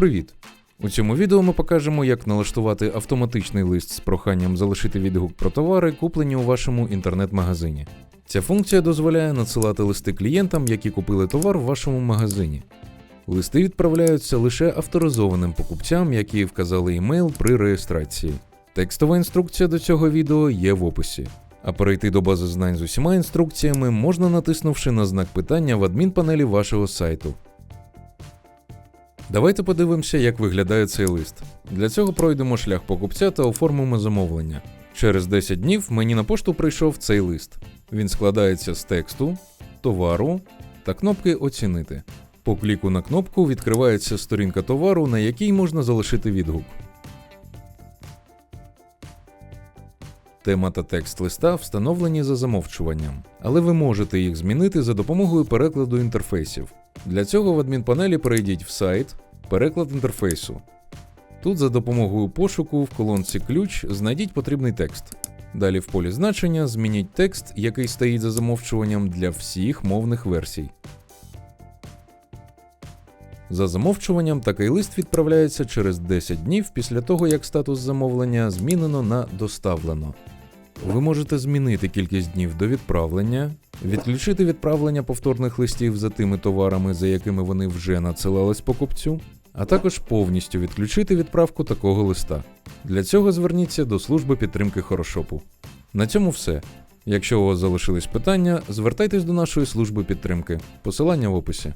Привіт! У цьому відео ми покажемо, як налаштувати автоматичний лист з проханням залишити відгук про товари, куплені у вашому інтернет-магазині. Ця функція дозволяє надсилати листи клієнтам, які купили товар в вашому магазині. Листи відправляються лише авторизованим покупцям, які вказали імейл при реєстрації. Текстова інструкція до цього відео є в описі. А перейти до бази знань з усіма інструкціями можна натиснувши на знак питання в адмінпанелі вашого сайту. Давайте подивимося, як виглядає цей лист. Для цього пройдемо шлях покупця та оформимо замовлення. Через 10 днів мені на пошту прийшов цей лист. Він складається з тексту, товару та кнопки Оцінити. По кліку на кнопку відкривається сторінка товару, на якій можна залишити відгук. Тема та текст листа встановлені за замовчуванням, але ви можете їх змінити за допомогою перекладу інтерфейсів. Для цього в адмінпанелі перейдіть в сайт Переклад інтерфейсу. Тут за допомогою пошуку в колонці ключ знайдіть потрібний текст. Далі в полі значення змініть текст, який стоїть за замовчуванням для всіх мовних версій. За замовчуванням такий лист відправляється через 10 днів після того, як статус замовлення змінено на доставлено. Ви можете змінити кількість днів до відправлення, відключити відправлення повторних листів за тими товарами, за якими вони вже надсилались покупцю, а також повністю відключити відправку такого листа. Для цього зверніться до служби підтримки Хорошопу. На цьому все. Якщо у вас залишились питання, звертайтесь до нашої служби підтримки. Посилання в описі.